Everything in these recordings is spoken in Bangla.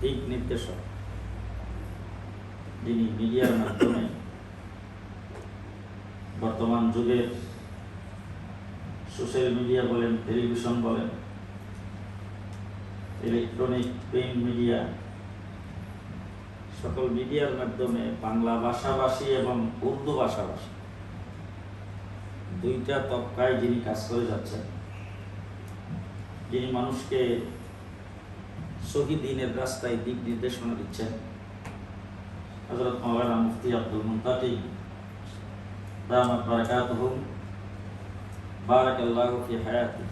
দিক নির্দেশক। যিনি মিডিয়ার মাধ্যমে বর্তমান যুগের সোশ্যাল মিডিয়া বলেন, টেলিভিশন বলেন, ইলেকট্রনিক প্রিন্ট মিডিয়া, সকল মিডিয়ার মাধ্যমে বাংলা ভাষাভাষী এবং উর্দু ভাষাভাষী, দুইটা তবকায় যিনি কাজ করে যাচ্ছেন, যিনি মানুষকে সহি দিনের রাস্তায় দিক নির্দেশনা দিচ্ছেন হজরত মৌলানা মুফতি আব্দুল মুন্তাকি। দামাত বারাকাতুহুম বারাকাল্লাহু ফি হায়াতি।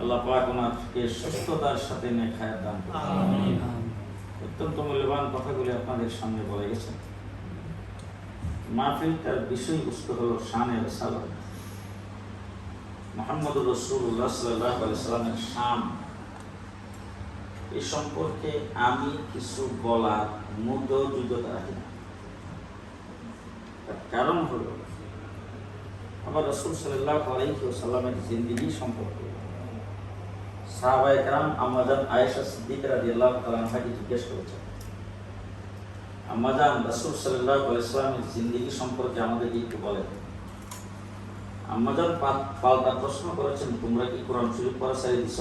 আল্লাহ পাক ওনাকে সুস্থতার সাথে নেক হায়াত দান অত্যন্ত মূল্যবান কথাগুলি আপনাদের সামনে বলে গেছেন মাহফিলটার বিষয়বস্তু হলো শানের সালাত মোহাম্মদ রসুল্লাহ সাল্লাহ সাল্লামের শান। এ সম্পর্কে আমি কিছু বলার মধ্যেও যোগ্যতা রাখি না কারণ হল, আমার রসুল সাল্লাহ আলহিসাল্লামের জিন্দিগি সম্পর্কে। সাহাবা একরাম আমাজান আয়েশা সিদ্দিক রাজি আল্লাহ তালাহাকে জিজ্ঞেস করেছেন, আমাজান রসুল সাল্লাহ আলাইসলামের জিন্দিগি সম্পর্কে আমাদেরকে একটু বলেন? আমাজান পাল্টা প্রশ্ন করেছেন, তোমরা কি কোরআন শরীফ পড়া সারি দিছ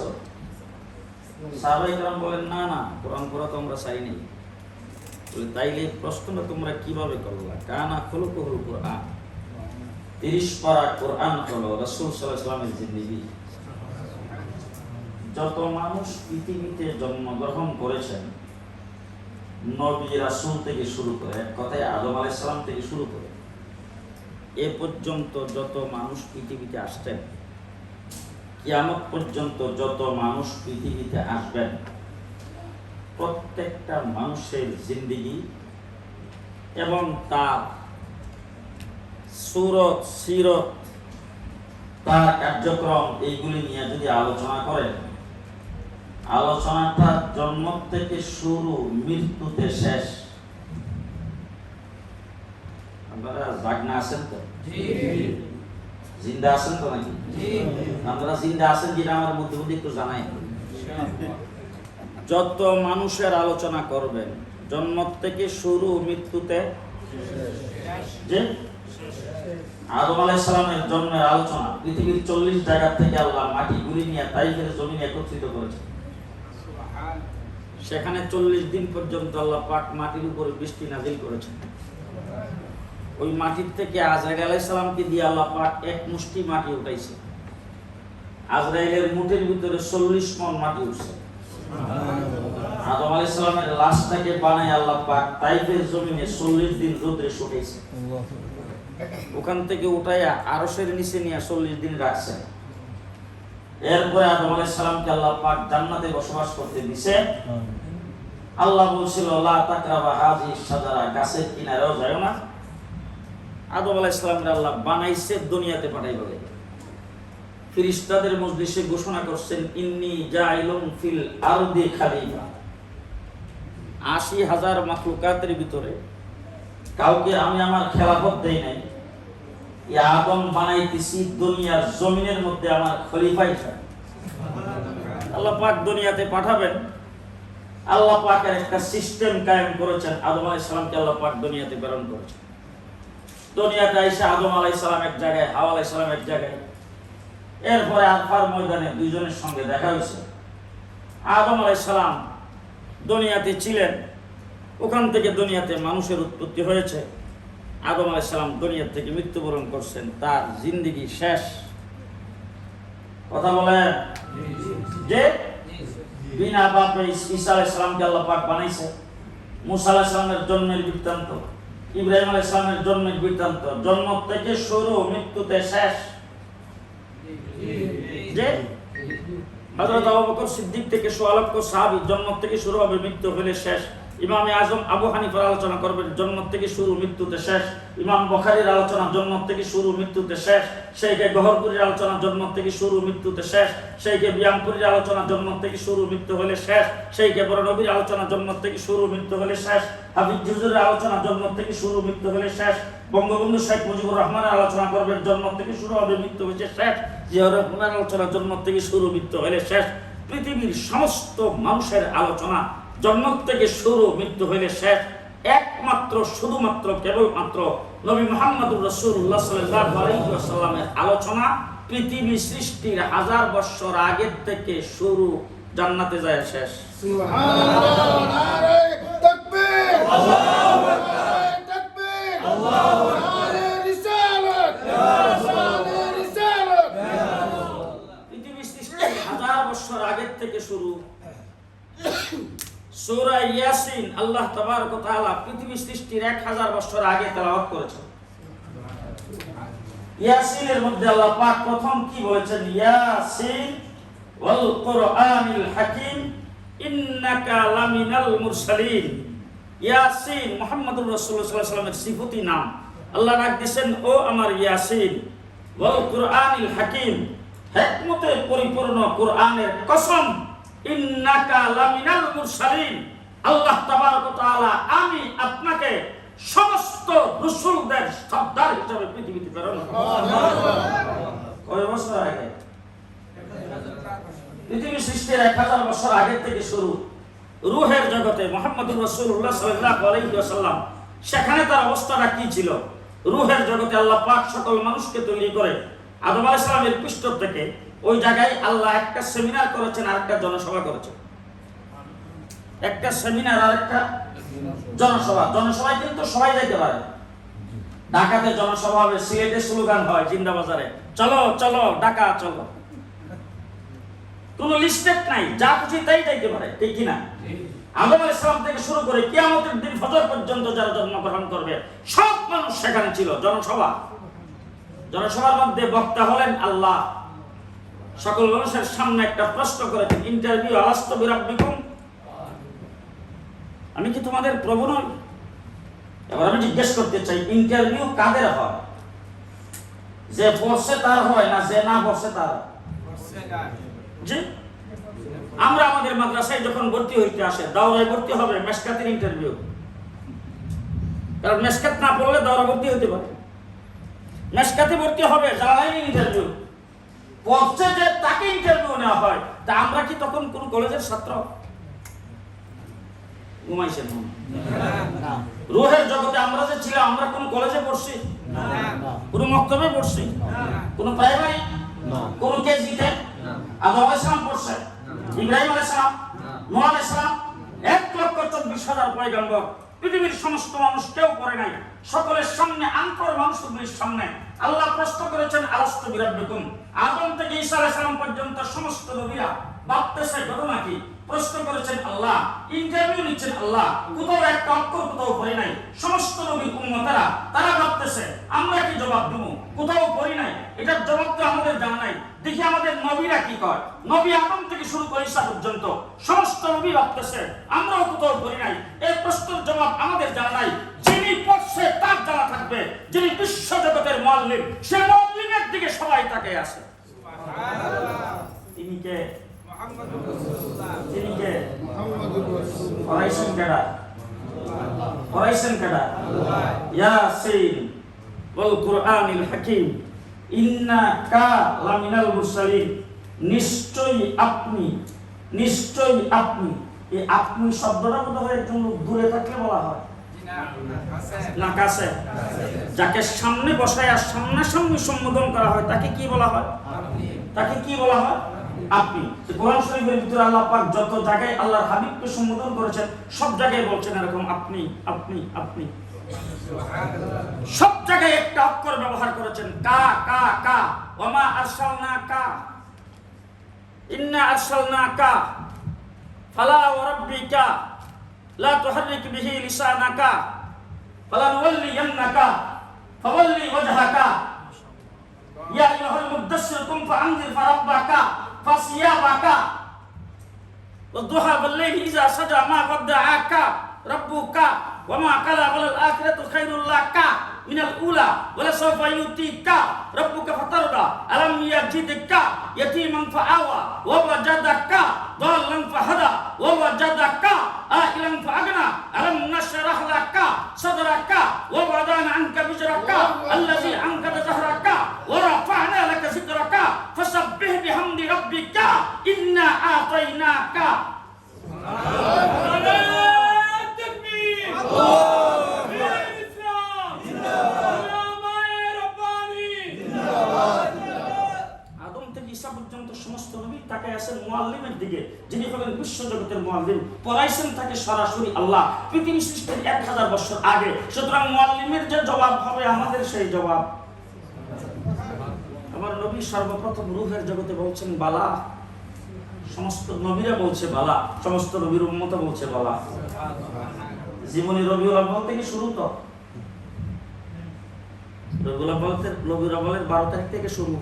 তোমরা কীভাবে কোরআন। যত মানুষ পৃথিবীতে জন্মগ্রহণ করেছেন, নবী রাসুল থেকে শুরু করে, এক কথায় আদম আলাইসালাম থেকে শুরু করে, এ পর্যন্ত যত মানুষ পৃথিবীতে আসতেন কিয়ামত পর্যন্ত যত মানুষ পৃথিবীতে আসবেন, প্রত্যেকটা মানুষের জিন্দিগি এবং তার সুরত, সিরত, তার কার্যক্রম, এইগুলি নিয়ে যদি আলোচনা করেন, আলোচনাটা জন্ম থেকে শুরু, মৃত্যুতে শেষ। আপনারা জাগনা আছেন তো? জিন্দা আছেন তো নাকি? আপনারা জিন্দা আছেন কিনা আমার মধ্যে মধ্যে একটু জানাই। যত মানুষের আলোচনা করবেন জন্ম থেকে শুরু মৃত্যুতে আদম আলাইহিস সালামের জন্মের আলোচনা, পৃথিবীর চল্লিশ জায়গা থেকে আল্লাহ মাটি গুলি নিয়ে তাইফের জমিনে একত্রিত করেছে সেখানে চল্লিশ দিন পর্যন্ত আল্লাহ পাক মাটির উপরে বৃষ্টি নাজিল করেছেন। ওই মাটির থেকে আজরাইল আলাইহিস সালামকে দিয়ে আল্লাহ পাক এক মুষ্টি মাটি উঠাইছে। আজরাইলের মুঠের ভিতরে চল্লিশ মন মাটি উঠছে। আদম লাশটাকে বানায় আল্লাহ পাক তাইফের জমিনে চল্লিশ দিন রোদ্রে শুকাইছে। ওখান থেকে উঠাইয়া আরশের নিচে নিয়ে চল্লিশ দিন রাখছে। এরপরে আদম আল্লাহ পাক জান্নাতে বসবাস করতে দিছে। আল্লাহ বলছিল লা তাকরাবা হাজি সাজারা গাছের কিনারেও যায় না। আদম আলাইহিস সালামের আল্লাহ বানাইছে দুনিয়াতে পাঠাইবে ফিরিস্তাদের মজলিসে ঘোষণা করছেন, ইন্নি জাইলুম ফিল আরদি খালিফা। আশি হাজার মাখলুকাতের ভিতরে কাউকে আমি আমার খেলাফত দেই নাই। আদম বানাইতেছি দুনিয়ার জমিনের মধ্যে আমার খলিফা হিসাবে আল্লাহ পাক দুনিয়াতে পাঠাবেন। আল্লাহ পাকের একটা সিস্টেম কায়েম করেছেন, আদম আলাইহিস সালামকে আল্লাহ পাক দুনিয়াতে প্রেরণ করেছেন। দুনিয়াতে আইসা আদম আলাইহিস সালাম এক জায়গায়, হাওয়া আলাইহিস সালাম এক জায়গায়। এরপরে আরফার ময়দানে দুইজনের সঙ্গে দেখা হয়েছে। আদম আলাইহিস সালাম দুনিয়াতে ছিলেন, ওখান থেকে দুনিয়াতে মানুষের উৎপত্তি হয়েছে। আদম আলাইহিস সালাম দুনিয়া থেকে মৃত্যুবরণ করছেন, তার জিন্দিগি শেষ। কথা বলেন? যে বিনা বাপে ঈসা আলাইহিস সালামকে আল্লাহ পাক বানাইছে, মুসা আলাইহিস সালামের জন্মের বৃত্তান্ত। ইব্রাহিম আলী সালামের জন্মের বৃত্তান্ত। জন্ম থেকে শুরু, মৃত্যুতে শেষ। যে হজরত আবু বকর সিদ্দিক থেকে সোয়ালক্ষ সাহাবি জন্ম থেকে শুরু হবে, মৃত্যু হলে শেষ। ইমামে আজম আবু হানিফার আলোচনা করবেন জন্ম থেকে শুরু মৃত্যুতে শেষ। ইমাম বখারির আলোচনা জন্ম থেকে শুরু মৃত্যুতে শেষ। সেইকে গহরপুরীর আলোচনা জন্ম থেকে শুরু মৃত্যুতে শেষ। সেইকে বিয়ামপুরীর আলোচনা জন্ম থেকে শুরু মৃত্যু হলে শেষ। সেইকে বড় নবীর আলোচনা জন্ম থেকে শুরু মৃত্যু হলে শেষ। হাবিব জুজুরের আলোচনা জন্ম থেকে শুরু মৃত্যু হলে শেষ। বঙ্গবন্ধু শেখ মুজিবুর রহমানের আলোচনা করবেন জন্ম থেকে শুরু হবে মৃত্যু হয়েছে শেষ। জিয়া রহমানের আলোচনা জন্ম থেকে শুরু মৃত্যু হলে শেষ। পৃথিবীর সমস্ত মানুষের আলোচনা জন্ম থেকে শুরু মৃত্যু হইলে শেষ একমাত্র শুধুমাত্র কেবলমাত্র নবী মোহাম্মদুর রসুল্লাহ সাল্লামের আলোচনা পৃথিবী সৃষ্টির হাজার বৎসর আগের থেকে শুরু জান্নাতে যায় শেষ। নারে তাকবীর নারে রিসালাত নারে রিসালাত পৃথিবী সৃষ্টির হাজার বছর আগের থেকে শুরু সূরা ইয়াসিন আল্লাহ তাবারক তাআলা পৃথিবী সৃষ্টির 1000 বছর আগে তেলাওয়াত করেছেন। ইয়াসিনের মধ্যে আল্লাহ পাক প্রথম কি বলেছেন? ইয়াসিন ওয়াল কুরআনিল হাকিম, ইন্নাকা লামিনাল মুরসালিন। ইয়াসিন মুহাম্মদুর রাসূলুল্লাহ সাল্লাল্লাহু আলাইহি সিফতি নাম। আল্লাহ ডাক দিয়েছেন, ও আমার ইয়াসিন ওয়াল কুরআনিল হাকিম হিকমতে পরিপূর্ণ কোরআনের কসম ইন্নাকা লামিনাল মুরসালিন। আল্লাহ তাবারক তাআলা, আমি আপনাকে সমস্ত রসুলদের সর্দার পৃথিবীতে প্রেরণ বছর আগে? পৃথিবী সৃষ্টির এক হাজার বছর আগে থেকে শুরু। রুহের জগতে মোহাম্মদুর রসুল্লাহ সাল্লাহ আলাইসাল্লাম সেখানে তার অবস্থাটা কি ছিল? রুহের জগতে আল্লাহ পাক সকল মানুষকে তৈরি করে আদম আলাইসালামের পৃষ্ঠ থেকে ওই জায়গায় আল্লাহ একটা সেমিনার করেছেন আর একটা জনসভা করেছেন। একটা সেমিনার আর একটা জনসভা। জনসভায় কিন্তু সবাই যাইতে পারে। ঢাকাতে জনসভা হবে, সিলেটে স্লোগান হয় জিন্দাবাজারে, চলো চলো, ঢাকা, চলো। কোন লিস্টেড নাই, যা খুশি তাই যাইতে পারে, ঠিক কিনা? আদম ইসলাম থেকে শুরু করে কিয়ামতের দিন ফজর পর্যন্ত যারা জন্মগ্রহণ করবে, সব মানুষ সেখানে ছিল, জনসভা। জনসভার মধ্যে বক্তা হলেন আল্লাহ। সকল মানুষের সামনে একটা প্রশ্ন করেছেন, ইন্টারভিউ আলাস্ত বিরাব্বিকুম আমি কি তোমাদের প্রভু নই? এবার আমি জিজ্ঞেস করতে চাই, ইন্টারভিউ কাদের হয়? যে বসে তার হয় না যে না বসে তার? জি? আমরা আমাদের মাদ্রাসায় যখন ভর্তি হইতে আসে, দাওরায় ভর্তি হবে মেসকাতের ইন্টারভিউ। কারণ মেসকাত না পড়লে দাওরা ভর্তি হতে পারে। মেসকাতে ভর্তি হবে জালালাইন ইন্টারভিউ। পড়ছে যে তাকে ইন্টারভিউ নেওয়া হয়। তা আমরা কি তখন কোন কলেজের ছাত্র? ঘুমাইছেন মনে জগতে আমরা যে ছিলাম আমরা কোন কলেজে পড়ছি? কোন মক্তবে পড়ছি? কোন প্রাইমারি কোন কেজিতে আদম আলাইসালাম পড়ছে? ইব্রাহিম আলাইসালাম? নোহ আলাইসালাম? এক লক্ষ চব্বিশ হাজার পয়গম্বর। পৃথিবীর সমস্ত মানুষ কেউ করে নাই। সকলের সামনে আন্তর মানুষগুলির সামনে। আল্লাহ প্রশ্ন করেছেন, আলাস্ত বিরাট আদম থেকে ঈসা আলাইসালাম পর্যন্ত সমস্ত নবীরা ভাবতেছে, ঘটনা কি? প্রশ্ন করেছেন আল্লাহ ইন্টারভিউ নিচ্ছেন আল্লাহ কোথাও একটা অক্ষর কোথাও পড়ি নাই। সমস্ত নবী উম্মতারা তারা ভাবতেছে আমরা কি জবাব দেবো? কোথাও পড়ি নাই। এটার জবাব তো আমাদের জানা নাই। দেখি আমাদের নবীরা কি কয়। নবী আদম থেকে শুরু করে ঈসা পর্যন্ত সমস্ত নবী ভাবতেছে আমরাও কোথাও পড়ি নাই। এই প্রশ্নের জবাব আমাদের জানা নাই। যিনি পড়ছে তার জানা থাকবে। যিনি বিশ্ব জগতের মল্লিম সে মল্লিমের দিকে সবাই তাকে আসে তিনি কে? নিশ্চয়ই আপনি নিশ্চয়ই আপনি এই আপনি থাকলে বলা হয়। যাকে সামনে বসায় আর সামনাসামনি সম্বোধন করা হয়, তাকে কি বলা হয়? তাকে কি বলা হয়? আপনি কোরআন শরীফের ভিতরে আল্লাহ পাক যত জায়গায় আল্লাহর হাবিবকে সম্বোধন করেছেন, সব জায়গায় বলছেন এরকম আপনি আপনি আপনি। সব জায়গায় একটা অক্ষর ব্যবহার করেছেন, কা কা কা। ওমা আরসালনা কা। ইন্না আরসালনা কা। ফালা ওয়ারাব্বিকা লা তুহরিক বিহি লিসানাকা। ফালা নুওয়াল্লি ইয়ান্না কা ফাওয়াল্লি ওয়াজহাকা ইয়া আইয়ুহাল মুদাসসির কুম ফাআনজির ফারাব্বাকা। فثيابك والضحى بالليل إذا سجى ما ودعاك ربك وما قلى وللآخرة خير لك من الأولى ولسوف يؤتيك ربك فترضى ألم يجدك يتيما فآوى ووجدك ضالا فهدى ووجدك عائلا فأغنى ألم نشرح لك صدرك ووضعنا عنك وزرك الذي أنقذ ظهرك হামদি রব্বিকা ইন্না আতাইনাকা সমস্ত নবী তাকে আসেন মোয়াল্লিমের দিকে, যিনি হলেন বিশ্বজগতের মোয়াল্লিম পড়াইছেন তাকে সরাসরি আল্লাহ। পৃথিবী সৃষ্টির এক হাজার বছর আগে। সুতরাং মোয়াল্লিমের যে জবাব হবে আমাদের সেই জবাব। আমার নবী সর্বপ্রথম রুহের জগতে বলছেন, বালা। সমস্ত নবীরা বলছে, বালা। সমস্ত নবীর উম্মত বলছে, বালা। জীবনী রবিউল আব্বাল থেকে শুরু তো। রবিউল আব্বাল রবিউল আব্বালের বারো তারিখ থেকে শুরু।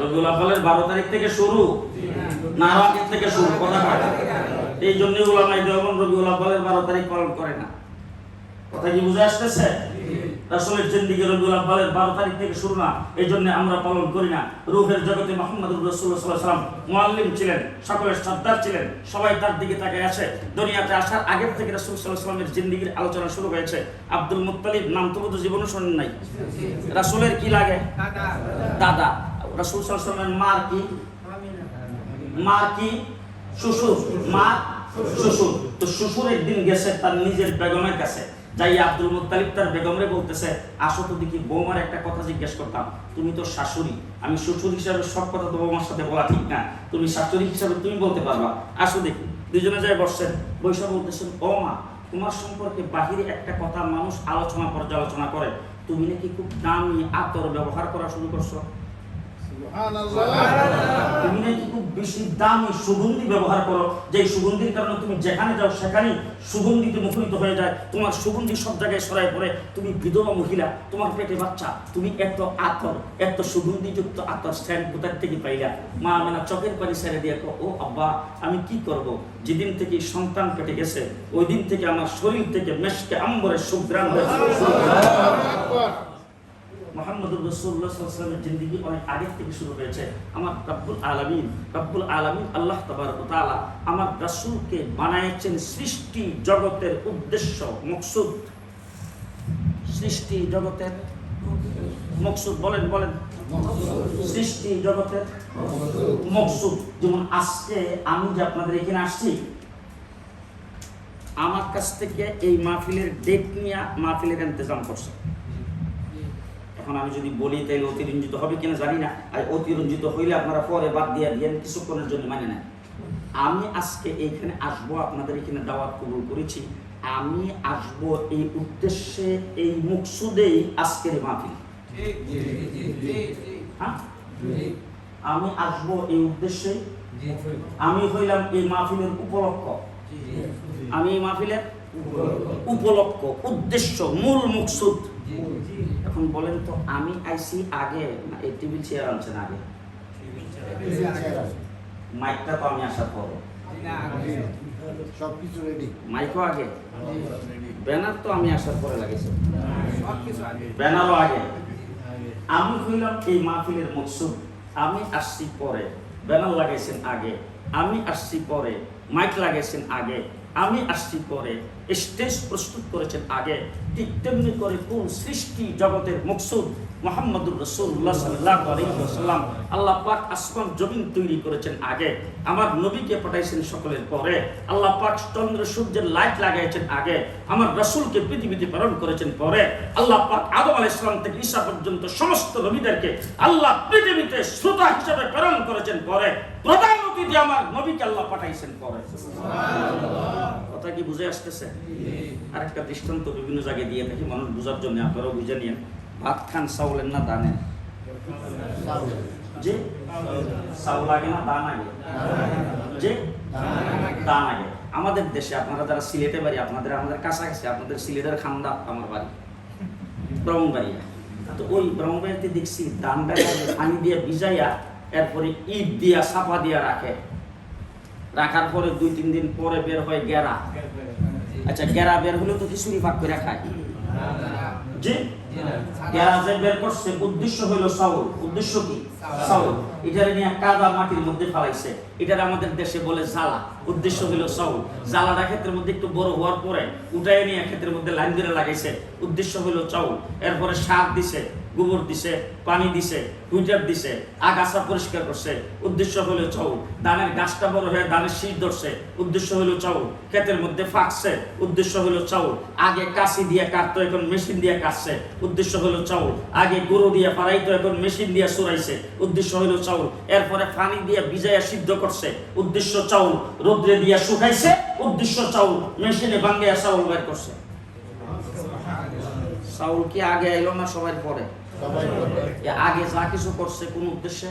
রবিউল আব্বালের বারো তারিখ থেকে শুরু। না আগের থেকে শুরু, কথা এই জন্য রবিউল আব্বালের বারো তারিখ পালন করে না। কথা কি বুঝে আসতেছে? রাসূলের জিন্দিগি রবিউল আব্বালের বারো তারিখ থেকে শুরু না এই জন্য আমরা পালন করি না। রুহের জগতে মোহাম্মদ রসুল্লাহ সাল্লাহ সাল্লাম মোয়াল্লিম ছিলেন সকলের সর্দার ছিলেন সবাই তার দিকে তাকিয়ে আছে। দুনিয়াতে আসার আগের থেকে রাসূল সাল্লাহ সাল্লামের জিন্দিগির আলোচনা শুরু হয়েছে। আব্দুল মুত্তালিব নাম তো বোধ জীবনও শোনেন নাই। রাসূলের কি লাগে? দাদা। রাসূল সাল্লাহ সাল্লামের মার কি? মার কি? শ্বশুর। মা শ্বশুর। তো শ্বশুর একদিন গেছে তার নিজের বেগমের কাছে। যাই আব্দুল মুত্তালিব তার বেগমরে বলতেছে, আসো তো দেখি বৌমার একটা কথা জিজ্ঞেস করতাম। তুমি তো শাশুড়ি। আমি শ্বশুর হিসাবে সব কথা তো বৌমার সাথে বলা ঠিক না। তুমি শাশুড়ি হিসাবে তুমি বলতে পারবা। আসো দেখি। দুজনে যায় বসছেন। বৈশাখ বলতেছেন ও মা তোমার সম্পর্কে বাহিরে একটা কথা মানুষ আলোচনা পর্যালোচনা করে। তুমি নাকি খুব দামি আতর ব্যবহার করা শুরু করছ? তুমি নাকি খুব বেশি দামি সুগন্ধি ব্যবহার করো যে সুগন্ধির কারণে তুমি যেখানে যাও সেখানেই সুগন্ধিতে মুখরিত হয়ে যায়। তোমার সুগন্ধি সব জায়গায় সরাই পড়ে। তুমি বিধবা মহিলা তোমার পেটে বাচ্চা তুমি এত আতর এত সুগন্ধিযুক্ত আতর স্ট্যান্ড কোথার থেকে পাইলা? মা আমেনা চোখের পানি ছেড়ে দিয়ে ও আব্বা আমি কি করব? যেদিন থেকে সন্তান পেটে গেছে ওই দিন থেকে আমার শরীর থেকে মেশকে আম্বরের সুগ্রাম হয়েছে। মোহাম্মদুর রসুল্লাহ সাল্লামের জিন্দিগি অনেক আগের থেকে শুরু হয়েছে। আমার রব্বুল আলমিন রব্বুল আলমিন আল্লাহ তালা আমার রাসূলকে বানাইছেন সৃষ্টি জগতের উদ্দেশ্য, মকসুদ। সৃষ্টি জগতের মকসুদ বলেন বলেন। সৃষ্টি জগতের মকসুদ। যেমন আজকে আমি যে আপনাদের এখানে আসছি, আমার কাছ থেকে এই মাহফিলের ডেট নিয়ে মাহফিলের ইন্তজাম করছে। এখন আমি যদি বলি তাহলে অতিরঞ্জিত হবে কিনা জানি না। আর অতিরঞ্জিত হইলে আপনারা পরে বাদ দিয়ে দিয়েন, কিছুক্ষণের জন্য মানে না আমি আজকে এইখানে আসব, আপনাদের এখানে দাওয়াত কবুল করেছি। আমি আসব এই উদ্দেশ্যে, এই মুকসুদেই আজকের মাহফিল। হ্যাঁ? আমি আসব এই উদ্দেশ্যে। আমি হইলাম এই মাহফিলের উপলক্ষ। আমি এই মাহফিলের উপলক্ষ, উদ্দেশ্য, মূল মুকসুদ। এখন বলেন তো আমি আইসি আগে না এই টেবিল চেয়ার আনছেন আগে? মাইকটা তো আমি আসার পর। সবকিছু রেডি মাইকও আগে? ব্যানার তো আমি আসার পরে লাগেছে ব্যানারও আগে। আমি হইলাম এই মাহফিলের মকসুদ। আমি আসছি পরে। ব্যানার লাগাইছেন আগে। আমি আসছি পরে। মাইক লাগাইছেন আগে। আমি আসছি পরে। স্টেজ প্রস্তুত করেছেন আগে, ঠিক তেমনি করে কোন সৃষ্টি জগতের মকসুদ মোহাম্মদুর রসুল্লাহ সাল্লাল্লাহু আলাইহি আল্লাহ পাক আসমান, জমিন তৈরি করেছেন আগে, আমার নবীকে পাঠাইছেন সকলের পরে, আল্লাহ পাক চন্দ্র, সূর্যের লাইট লাগাইছেন আগে, আমার রাসূলকে পৃথিবীতে প্রেরণ করেছেন পরে, আল্লাহ পাক আদম আলাইহিস সালাম থেকে ঈসা পর্যন্ত সমস্ত নবীদেরকে আল্লাহ পৃথিবীতে শ্রোতা হিসেবে প্রেরণ করেছেন পরে, প্রধান অতিথি আমার নবীকে আল্লাহ পাঠাইছেন পরে। কথা কি বুঝে আসতেছে? আরেকটা দৃষ্টান্ত বিভিন্ন জায়গায় দিয়ে থাকি, মানুষ বোঝার জন্য আপনারাও বুঝে নিন ভাত খান চাউলের না দানের যে চাউল আগে না, দান আগে যে দান আগে আমাদের দেশে আপনারা যারা সিলেটে বাড়ি, আপনাদের আমাদের কাছাকাছি, আপনাদের সিলেটের খান্দা আমার বাড়ি, ব্রাহ্মণবাড়িয়া। তো ওই ব্রাহ্মণবাড়িতে দেখছি দানটা পানি দিয়ে ভিজাইয়া, এরপরে ইট দিয়া চাপা দিয়া রাখে। রাখার পরে দুই, তিন দিন পরে বের হয় গেরা। আচ্ছা গেরা বের হলে তো খিচুড়ি ভাগ করে খায়। উদ্দেশ্য হইল চাউল। উদ্দেশ্য কি? নিয়ে কাদা মাটির মধ্যে ফালাইছে। আমাদের দেশে বলে জ্বালা। উদ্দেশ্য ক্ষেত্রের মধ্যে একটু বড় পরে মধ্যে লাইন লাগাইছে। উদ্দেশ্য চাউল। এরপরে সার দিছে। গোবর দিছে, পানি দিছে হুইটার দিছে, আগাছা পরিষ্কার করছে। উদ্দেশ্য হলো চাউল ধানের গাছটা বড় হয়ে ধানের শীত ধরছে। উদ্দেশ্য হলো চাউল ক্ষেতের মধ্যে ফাঁকছে। উদ্দেশ্য হলো চাউল আগে কাশি দিয়ে কাটতো, এখন মেশিন দিয়ে কাটছে। উদ্দেশ্য হলো চাউল আগে গরু দিয়ে পারাইতো এখন মেশিন দিয়ে সরাইছে উদ্দেশ্য হইল চাউল এরপরে পানি দিয়ে ভিজাইয়া সিদ্ধ করছে। উদ্দেশ্য চাউল রোদ্রে দিয়া শুকাইছে। উদ্দেশ্য চাউল মেশিনে ভাঙ্গিয়া চাউল বের করছে। চাউল কি আগে এলো না সবাই পরে? আগে যা কিছু করছে কোন উদ্দেশ্যে?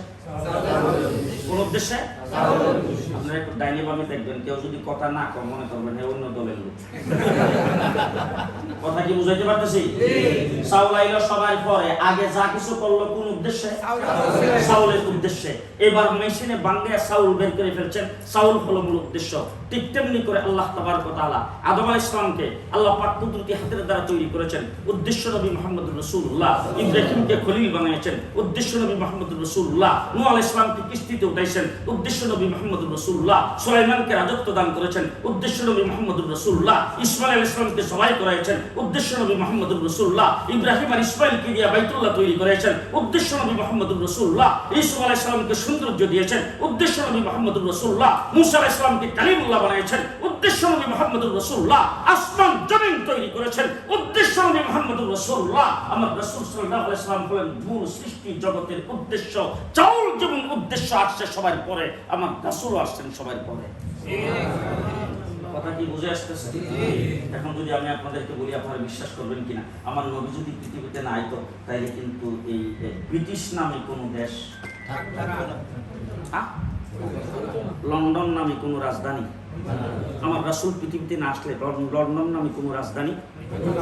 কোন উদ্দেশ্যে? আপনারা একটু বামে দেখবেন, কেউ যদি কথা না কম মনে করবেন হে অন্য দলের লোক। কথা কি বুঝাইতে পারতেছি? সবাই পরে, আগে যা কিছু করল কোন উদ্দেশ্যে? চাউলের উদ্দেশ্যে। এবার মেশিনে চাউল বের করে ফেলছেন। চাউল হলো মূল উদ্দেশ্য। ঠিক তেমনি করে আল্লাহ তাআলা আদম আল্লাহ পাক কুদরতি হাতের দ্বারা তৈরি করেছেন। উদ্দেশ্য নবী মুহাম্মদুর রাসূলুল্লাহ। ইব্রাহিমকে খলিল বানিয়েছেন। উদ্দেশ্য নবী মুহাম্মদুর রাসূলুল্লাহ। নূহ আলাইহিস সালামকে কিস্তিতে উঠাইছেন। উদ্দেশ্য নবী মুহাম্মদুর রাসূলুল্লাহ। সুলাইমানকে রাজত্ব দান করেছেন। উদ্দেশ্য নবী মুহাম্মদুর রাসূলুল্লাহ। ইসমাইল আলাইহিস সালামকে জবাই করাইছেন। উদ্দেশ্য নবী মুহাম্মদুর রাসূলুল্লাহ। ইব্রাহিম আর ইসমাইলকে দিয়ে বাইতুল্লাহ তৈরি করেছেন। উদ্দেশ্য নবী মুহাম্মদুর রাসূলুল্লাহ। ইসুফ আলাইহিস সালামকে সৌন্দর্য দিয়েছেন। উদ্দেশ্য নবী মুহাম্মদুর রাসূলুল্লাহ। মুসা আলাইহিস সালামকে কালিমুল্লাহ বানিয়েছেন উদ্দেশ্য নবী মুহাম্মদুর রাসূলুল্লাহ। আসমান, জমিন তৈরি করেছেন। উদ্দেশ্য নবী মুহাম্মদুর রাসূলুল্লাহ। আমার রাসূল সাল্লাল্লাহু আলাইহি সাল্লাম হলেন মূল সৃষ্টি জগতের উদ্দেশ্য। চাউল যেমন উদ্দেশ্য আসছে সবার পরে আমার রাসূল আসছেন সবার পরে। কথা কি বুঝে আসতেছে? এখন যদি আমি আপনাদেরকে বলি, আপনারা বিশ্বাস করবেন কিনা? আমার নবী যদি পৃথিবীতে না আইতো তাইলে কিন্তু এই ব্রিটিশ নামে কোনো দেশ আহ? লন্ডন নামে কোনো রাজধানী? আমার রাসূল পৃথিবীতে না আসলে লন্ডন নামে কোনো রাজধানী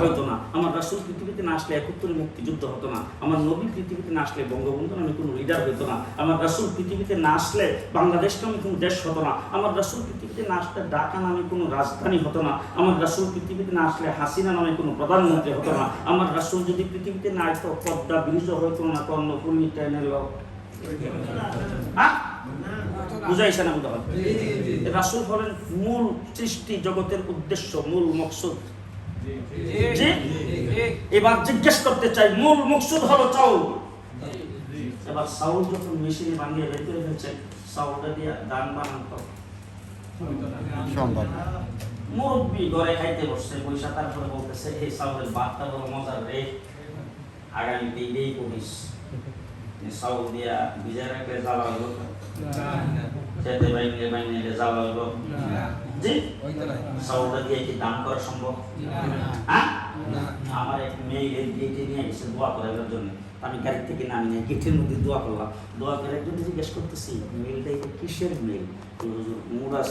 হতো না। আমার রাসূল পৃথিবীতে না আসলে একাত্তরে মুক্তিযুদ্ধ হতো না। আমার নবী পৃথিবীতে না আসলে বঙ্গবন্ধু নামে কোনো লিডার হতো না। আমার রাসূল পৃথিবীতে না আসলে বাংলাদেশ নামে কোনো দেশ হতো না। আমার রাসূল পৃথিবীতে না আসলে ঢাকা নামে কোনো রাজধানী হতো না। আমার রাসূল পৃথিবীতে না আসলে হাসিনা নামে কোনো প্রধানমন্ত্রী হতো না। আমার রাসূল যদি পৃথিবীতে না আসতো পদ্মা ব্রিজ হতো না কর্ণফুলি ট্রেনের হ্যাঁ? বুঝাইছে না বুঝা রাসূল হলেন মূল সৃষ্টি জগতের উদ্দেশ্য মূল মকসুদ। জি? এবার জিজ্ঞেস করতে চাই মূল মকসুদ হলো চাউল। এবার চাউল যখন মেশিনে বানিয়ে বের করে চাউলটা দিয়ে দান বানান তো সম্ভব। মুরব্বী ঘরে খাইতে বসছে পয়সা তারপরে বলতেছে এই চাউলের ভাতটা বড় মজার রে। আগামীতে এই করিস। চাউল দিয়া ভিজাই রাখলে জ্বালা হইব খেতে বাইনে বাইনে জ্বালা হইব জি? চাউলটা দিয়ে কি দান করা সম্ভব? হ্যাঁ? আমার এক মেয়ে গেটে নিয়ে গেছে দোয়া করার জন্য। আমি গাড়ি থেকে নামি নিয়ে গেটের মধ্যে দোয়া করলাম। দোয়া করে একজন জিজ্ঞেস করতেছি মেলটা এটা কিসের মেল? মুড়া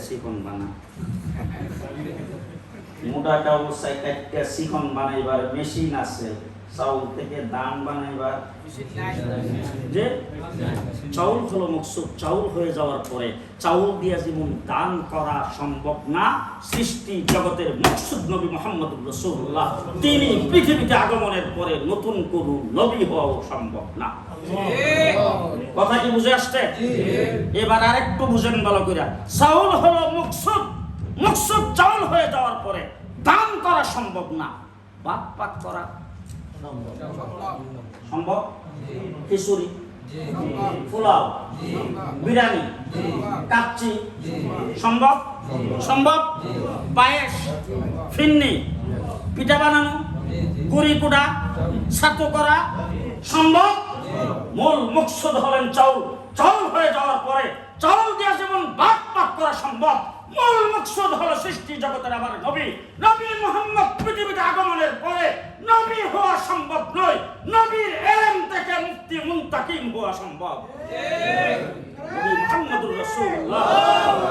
শিখন বানা। অবস্থায় কাটতে শিখন বানাইবার মেশিন আছে। চাউল থেকে দান বানাইবার যে চাউল হলো মকসুদ। চাউল হয়ে যাওয়ার পরে চাউল দিয়ে যেমন দান করা সম্ভব না সৃষ্টি জগতের মকসুদ নবী মোহাম্মদ রসুল্লাহ তিনি পৃথিবীতে আগমনের পরে নতুন কোন নবী হওয়াও সম্ভব না। কথা কি বুঝে আসছে? এবার আরেকটু বুঝেন ভালো করে। চাউল হলো মকসুদ। মকসুদ চাউল হয়ে যাওয়ার পরে দান করা সম্ভব না। বাদ পাক করা সম্ভব? খিচুড়ি, পোলাও, বিরিয়ানি, কাচ্চি, সম্ভব? সম্ভব? পায়েস, ফিন্নি, পিঠা বানানো গুড়ি কুড়া, ছাতু করা, সম্ভব? মূল মুকসুদ হলেন চাউল। চাউল হয়ে যাওয়ার পরে চাউল দিয়ে যেমন বাদ পাক করা সম্ভব মূল মকসদ হলো সৃষ্টি জগতের আমার নবী। নবী মোহাম্মদ পৃথিবীতে আগমনের পরে নবী হওয়া সম্ভব নয়। নবীর এলেম থেকে মুক্তি মুন্তাকিম হওয়া সম্ভব। নবী মুহাম্মদুর রাসূলুল্লাহ।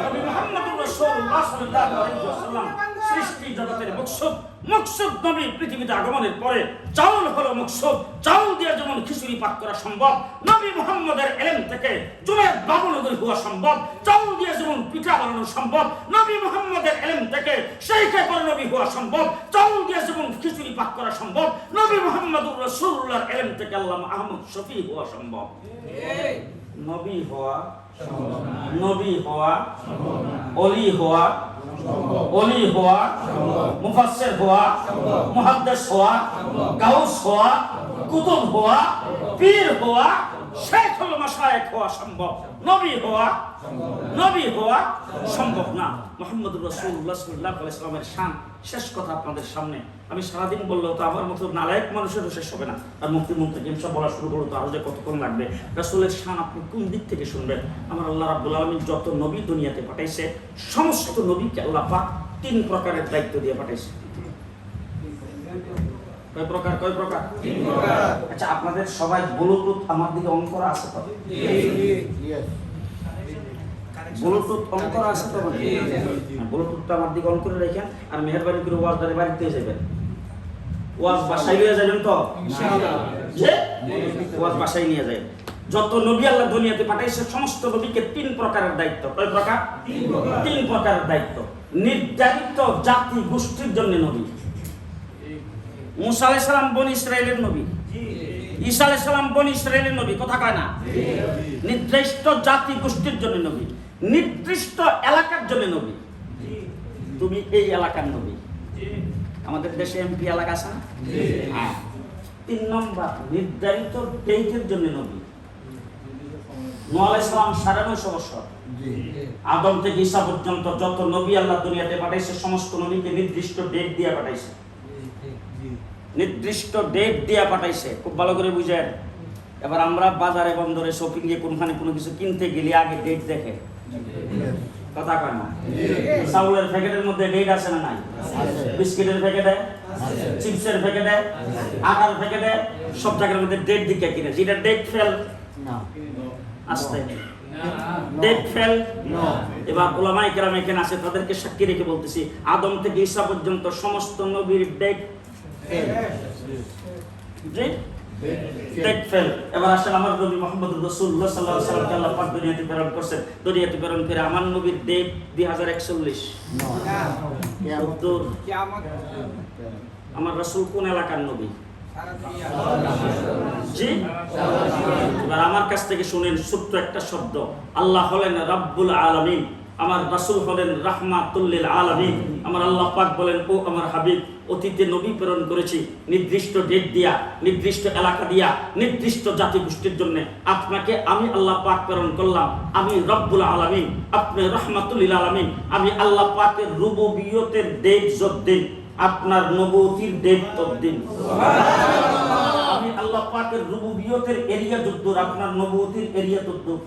নবী মুহাম্মদুর রাসূলুল্লাহ সাল্লাল্লাহু সৃষ্টি জগতের মকসুদ মকসুদ নবী পৃথিবীতে আগমনের পরে চাউল হলো মকসুদ। চাউল দিয়ে যেমন খিচুড়ি পাক করা সম্ভব নবী মুহাম্মদের এলেম থেকে জুমের বাবুনগর হওয়া সম্ভব চাউল দিয়ে যেমন পিঠা বানানো সম্ভব নবী মুহাম্মদের এলেম থেকে সেইখে নবী হওয়া সম্ভব চাউল দিয়ে যেমন খিচুড়ি পাক করা সম্ভব নবী মুহাম্মদুর রাসূলুল্লাহর এলেম থেকে আল্লাহ আহমদ শফি হওয়া সম্ভব। নবী হওয়া নবী হওয়া অলি হওয়া অলি হওয়া মুফাসের হওয়া মহাদ্দেশ হওয়া গাউস হওয়া কুতুব হওয়া পীর হওয়া শেখ হল মাসায়েক হওয়া সম্ভব। নবী হওয়া নবী হওয়া সম্ভব না। মোহাম্মদ রসুল্লাহ সাল্লাহ ইসলামের শান শেষ কথা আপনাদের সামনে। আমি সারাদিন বললেও তো আমার মতো নালায়ক মানুষেরও শেষ হবে না। আর মুক্তি মুক্তি সব বলা শুরু করল তো আরও যে কতক্ষণ লাগবে? রাসূলের শান আপনি কোন দিক থেকে শুনবেন? আমার আল্লাহ রাব্বুল আলামিন যত নবী দুনিয়াতে পাঠাইছে, সমস্ত নবীকে আল্লাহ পাক তিন প্রকারের দায়িত্ব দিয়ে পাঠাইছে। কয় প্রকার কয় প্রকার? আচ্ছা আপনাদের সবাই ব্লুটুথ আমার দিকে অন করা আছে তো? ব্লুটুথ অন করা আছে তো ব্লুটুথটা আমার দিকে অন করে রেখেন আর মেহরবানি করে ওয়াজ দাঁড়িয়ে বাড়িতে যাবেন ওয়াজ বাসায় নিয়ে যাবেন তো? যে ওয়াজ বাসায় নিয়ে যাবেন যত নবী আল্লাহ দুনিয়াতে পাঠাইছে সমস্ত নবীকে তিন প্রকারের দায়িত্ব। কয় প্রকার। তিন প্রকারের দায়িত্ব। নির্ধারিত জাতি গোষ্ঠীর জন্য নবী। মুসা আলাইহিস সালাম বনি ইসরায়েলের নবী। ঈসা আলাইহিস সালাম বনি ইসরায়েলের নবী কথা কয় না? নির্দিষ্ট জাতি গোষ্ঠীর জন্য নবী নির্দিষ্ট এলাকার জন্য নবী। তুমি এই এলাকার নবী। আমাদের দেশে এমপি এলাকা আছে না? হ্যাঁ। তিন নম্বর নির্ধারিত ডেটের জন্য নবী। নোয়া আলাইহিস সালাম সাড়ে নয়শো বছর। আদম থেকে ঈসা পর্যন্ত যত নবী আল্লাহ দুনিয়াতে পাঠাইছে সমস্ত নবীকে নির্দিষ্ট ডেট দিয়ে পাঠাইছে। নির্দিষ্ট ডেট দিয়ে পাঠাইছে। খুব ভালো করে বুঝেন। এবার আমরা বাজারে বন্দরে শপিং এ কোনখানে কোনো কিছু কিনতে গেলে আগে ডেট দেখে। কথা কয় না? চাউলের প্যাকেটের মধ্যে ডেট আছে না নাই? বিস্কিটের প্যাকেটে? চিপসের প্যাকেটে? আটার প্যাকেটে? সব জায়গার মধ্যে ডেট দিকে কিনে। যেটা ডেট ফেল আসতে। ডেট ফেল এবার ওলামাই কেরাম এখানে আছে তাদেরকে সাক্ষী রেখে বলতেছি আদম থেকে ঈসা পর্যন্ত সমস্ত নবীর ডেট আমার নবী মোহাম্মদ রাসূলুল্লাহ সাল্লাল্লাহু আলাইহি আল্লাহ পাক দুনিয়াতে প্রেরণ করছেন। দুনিয়াতে প্রেরণ করে আমার নবীর ডেট 2041 No. কেয়ামত। আমার রাসূল কোন এলাকার নবী? এবার আমার কাছ থেকে শুনেন ছোট্ট একটা শব্দ। আল্লাহ হলেন রাব্বুল আলামিন। আমার রাসূল হলেন রাহমাতুল্লিল আলামিন। আমার আল্লাহ পাক বলেন, ও আমার হাবিব, অতীতে নবী প্রেরণ করেছি। নির্দিষ্ট ডেট দিয়া, নির্দিষ্ট এলাকা দিয়া, নির্দিষ্ট জাতি গোষ্ঠীর জন্য। আপনাকে আমি আল্লাহ পাক প্রেরণ করলাম। আমি রব্বুল আলামিন, আপনি রহমাতুল্লিল আলামিন। আমি আল্লাহ পাকের রুবুবিয়তের ডেট যদ্দিন আপনার নবতির ডেট তদ্দিন আমি আল্লাহ পাকের রুবুবিয়তের এরিয়া যদ্দুর আপনার নবুতির এরিয়া তদ্দুর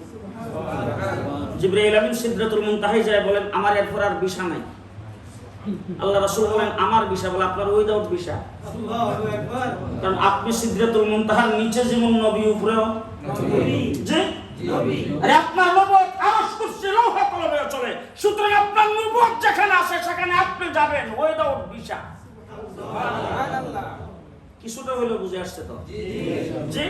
জিব্রাইল আমিন সিদরাতুল মুনতাহায় যায় বলেন আমার এরপর আর বিষা নাই। আল্লাহ রাসূল বলেন আমার বিষা। বলে আপনার উইদাউট বিষা। কারণ আপনি সিদরাতুল মুনতাহার নিচে যেমন নবী উপরেও জি? আরে আপনার নবুয়ত আরশ কুরসি লৌহ কলমে চলে। সুতরাং আপনার নবুয়ত যেখানে আছে সেখানে আপনি যাবেন উইদাউট বিষা। কিছুটা হলে বুঝে আসছে তো? যে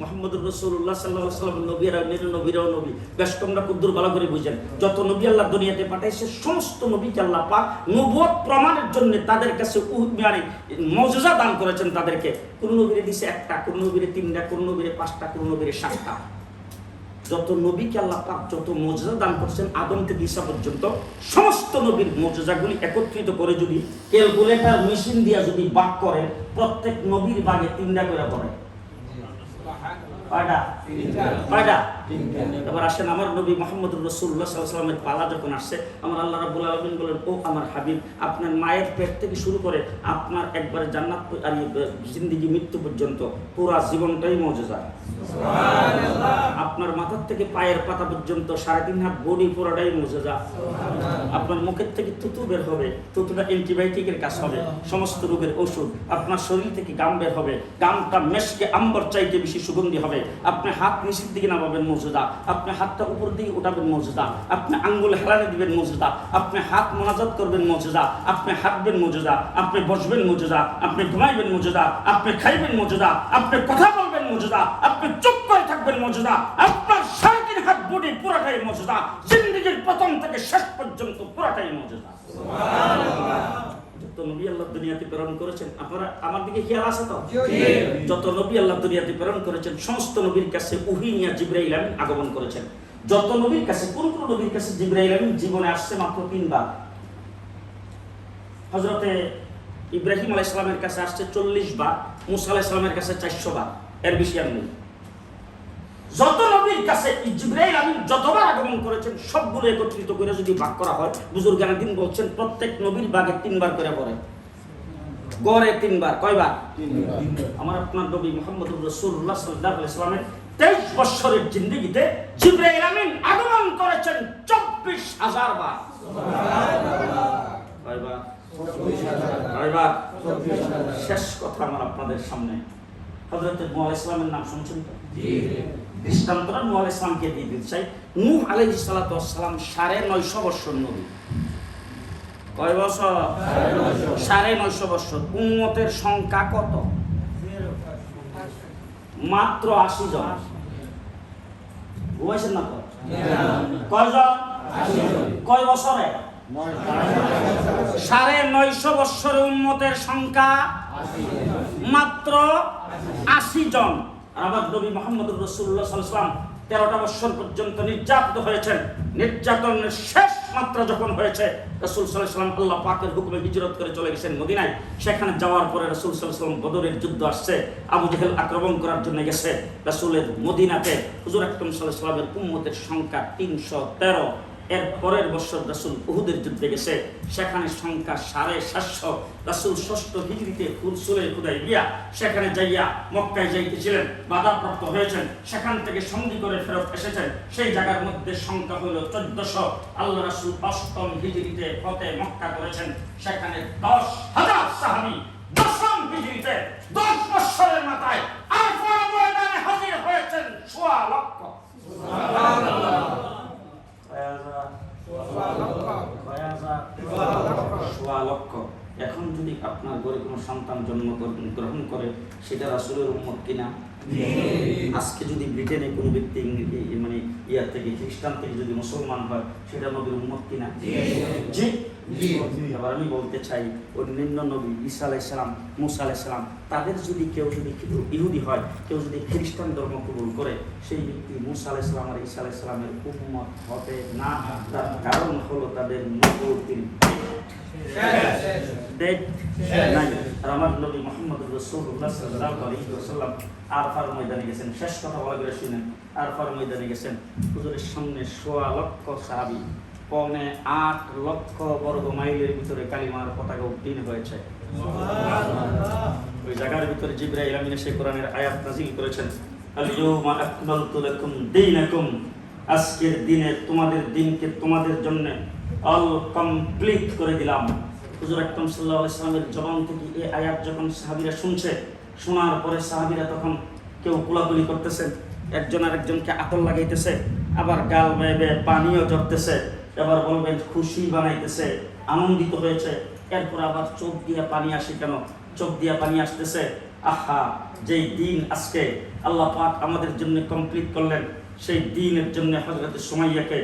মোহাম্মদুর রসুল্লাহ সাল্লাহ সাল্লাম নবীরা নীল নবীরাও নবী। বেশ তোমরা কুদ্দুর ভালো করে বুঝেন। যত নবী আল্লাহ দুনিয়াতে পাঠাইছে সমস্ত নবীকে আল্লাহ পাক নবুয়ত প্রমাণের জন্য তাদের কাছে মানে মজুজা দান করেছেন তাদেরকে। কোন নবীরে দিছে একটা কোন নবীরে তিনটা কোন নবীরে পাঁচটা কোন নবীরে সাতটা। যত নবীকে আল্লাহ পাক, যত মর্যাদা দান করছেন আদম থেকে পর্যন্ত সমস্ত নবীর মর্যাদাগুলি একত্রিত করে যদি ক্যালকুলেটর মেশিন দিয়া যদি বাক করে, প্রত্যেক নবীর বাগে তিনটা করে পড়ে। কয়টা? কয়টা? এবার আসেন আমার নবী মোহাম্মদ রসুল্লাহ সাল্লামের পালা যখন আসছে আমার আল্লাহ রাবুল আলমিন বলেন ও আমার হাবিব আপনার মায়ের পেট থেকে শুরু করে আপনার একবারে জান্নাত আর ইয়ে, জিন্দিগি মৃত্যু পর্যন্ত পুরা জীবনটাই মজেজা। আপনার মাথার থেকে পায়ের পাতা পর্যন্ত সাড়ে তিন হাত বডি পুরোটাই মজেজা। আপনার মুখের থেকে থুতু বের হবে থুতুটা অ্যান্টিবায়োটিকের কাজ হবে সমস্ত রোগের ওষুধ। আপনার শরীর থেকে গাম বের হবে গামটা মেশকে আম্বর চাইতে বেশি সুগন্ধি হবে। আপনি হাত নিচের দিকে নামাবেন মর্যাদা। আপনি হাতটা উপর দিকে উঠাবেন মর্যাদা। আপনি আঙ্গুল হেলানে দিবেন মর্যাদা। আপনি হাত মোনাজাত করবেন মর্যাদা। আপনি হাঁটবেন মর্যাদা। আপনি বসবেন মর্যাদা। আপনি ঘুমাইবেন মর্যাদা। আপনি খাইবেন মর্যাদা। আপনি কথা বলবেন মর্যাদা। আপনি চুপ করে থাকবেন মর্যাদা। আপনার সাড়ে তিন হাত বডি পুরাটাই মর্যাদা। জিন্দগির প্রথম থেকে শেষ পর্যন্ত পুরাটাই মর্যাদা। যত নবী আল্লাহ দুনিয়াতে প্রেরণ করেছেন আপনারা আমার দিকে খেয়াল আছে তো? যত নবী আল্লাহ দুনিয়াতে প্রেরণ করেছেন সমস্ত নবীর কাছে উহিনিয়া জিব্রাইল আমিন আগমন করেছেন। যত নবীর কাছে কোন কোন নবীর কাছে জিব্রাইল আমিন জীবনে আসছে মাত্র তিনবার? হজরতে ইব্রাহিম আলাইহিস সালামের কাছে আসছে চল্লিশ বার মুসা আলাইহিস সালামের কাছে চারশো বার। এর বেশি আর নেই। যত নবীর কাছে জিব্রাইল আমিন যতবার আগমন করেছেন সবগুলো একত্রিত করে যদি ভাগ করা হয় বুজুর্গানা দিন বলছেন প্রত্যেক নবীর বাগে তিনবার করে পড়ে। গড়ে তিনবার কয়বার? আমার আপনার নবী মোহাম্মদ রসুল্লাহ সাল্লাহ ইসলামের তেইশ বৎসরের জিন্দগিতে জিব্রাইল আমিন আগমন করেছেন চব্বিশ হাজার বার। শেষ কথা আমার আপনাদের সামনে। হজরত নূহ ইসলামের নাম শুনছেন তো? দৃষ্টান্তরা নূহ আলাইহিস ইসলামকে দিয়ে দিতে চাই? নূহ আলাইহিস সালাতু সালাম সাড়ে নয়শো বৎসর নবী। কয় বছর? সাড়ে নয়শো বৎসর। উম্মতের সংখ্যা কত? মাত্র আশি জন। বুঝেছেন না কয়জন? কয় বছরে? সাড়ে নয়শো বৎসরে উম্মতের সংখ্যা মাত্র আশি জন। আমার নবী মোহাম্মদ রসুল্লাহ সাল্লাম তেরোটা বৎসর পর্যন্ত নির্যাতিত হয়েছেন। নির্যাতনের শেষ মাত্রা যখন হয়েছে, রসুল সাল্লাম আল্লাহ পাকের হুকুমে হিজরত করে চলে গেছেন মদিনায়। সেখানে যাওয়ার পরে রসুল সাল্লাম বদরের যুদ্ধ আসছে, আবু জেহেল আক্রমণ করার জন্য গেছে। রসুলের মদিনাতে হুজুর আকরম সাল্লাহ সাল্লামের উম্মতের সংখ্যা তিনশো তেরো। এর পরের বছর রাসুল উহুদের যুদ্ধে গেছে। সেখানে সংখ্যা সাড়ে সাতশো। রাসুল ষষ্ঠ হিজড়িতে ফুলসুলের খুদাই গিয়া সেখানে যাইয়া মক্কায় যাইতেছিলেন, বাধাপ্রাপ্ত হয়েছেন। সেখান থেকে সন্ধি করে ফেরত এসেছেন। সেই জায়গার মধ্যে সংখ্যা হইল চোদ্দশো। আল্লাহ রাসুল অষ্টম হিজড়িতে ফতে মক্কা করেছেন। সেখানে দশ হাজার সাহাবি দশম হিজড়িতে দশ বৎসরের মাথায় আর ময়দানে হাজির হয়েছেন সোয়া লক্ষ কয় হাজার? কয় হাজার? সোয়া লক্ষ। এখন যদি আপনার ঘরে কোনো সন্তান জন্ম গ্রহণ করে সেটা রাসুলের উম্মত কিনা? আজকে যদি ব্রিটেনে কোনো ব্যক্তি মানে ইয়ার থেকে খ্রিস্টান থেকে যদি মুসলমান হয় সেটা নবীর উম্মত কিনা? জি। এবার আমি বলতে চাই, অন্যান্য নবী ঈসা আলাইসালাম মুসা আলাইসালাম তাদের যদি কেউ যদি ইহুদি হয়, কেউ যদি খ্রিস্টান ধর্ম কবুল করে, সেই ব্যক্তি মুসা আলাইসালাম আর ঈসা আলাইসালামের উম্মত হবে না তার কারণ হলো তাদের গেছেন। শেষ কথা বলা করে শুনেন। আরফার ময়দানে গেছেন। হুজুরের সামনে সোয়া লক্ষ সাহাবী পৌনে আট লক্ষ বর্গ মাইলের ভিতরে কালিমার পতাকা উত্তীর্ণ হয়েছে। ওই জায়গার ভিতরে জিব্রাইল আমিন এসে কোরআনের আয়াত নাজিল করেছেন। আজকের দিনে তোমাদের দিনকে তোমাদের জন্য অল কমপ্লিট করে দিলাম। হুজুর আকরাম সাল্লাল্লাহু আলাইহি সাল্লামের জবান থেকে এই আয়াত যখন সাহাবীরা শুনছে শোনার পরে সাহাবীরা তখন কেউ কোলাকুলি করতেছেন একজন আরেকজনকে আতর লাগাইতেছে আবার গাল বেয়ে বেয়ে পানিও জড়তেছে এবার বলবেন, খুশি বানাইতেছে, আনন্দিত হয়েছে। এরপর আবার চোখ দিয়ে পানি আসে কেন? চোখ দিয়ে পানি আসতেছে, আহা, যেই দিন আজকে আল্লাহ পাক আমাদের জন্য কমপ্লিট করলেন, সেই দিনের জন্য হজরত সুমাইয়াকে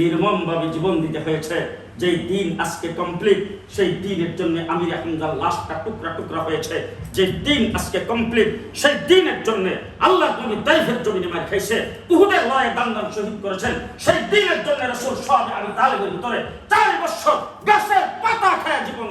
নির্মমভাবে জীবন দিতে হয়েছে। যেই দিন আজকে কমপ্লিট সেই দিনের জন্য আমির হামজার লাশটা টুকরা টুকরা হয়েছে। যে দিন আজকে কমপ্লিট সেই দিনের জন্য আল্লাহ নবী তাইফের জমিনে মার খাইছে। উহুদের লড়াই দান দান শহীদ করেছেন। সেই দিনের জন্য রসুল সব আমি তালেবের ভিতরে চার বছর গাছের পাতা খায় জীবন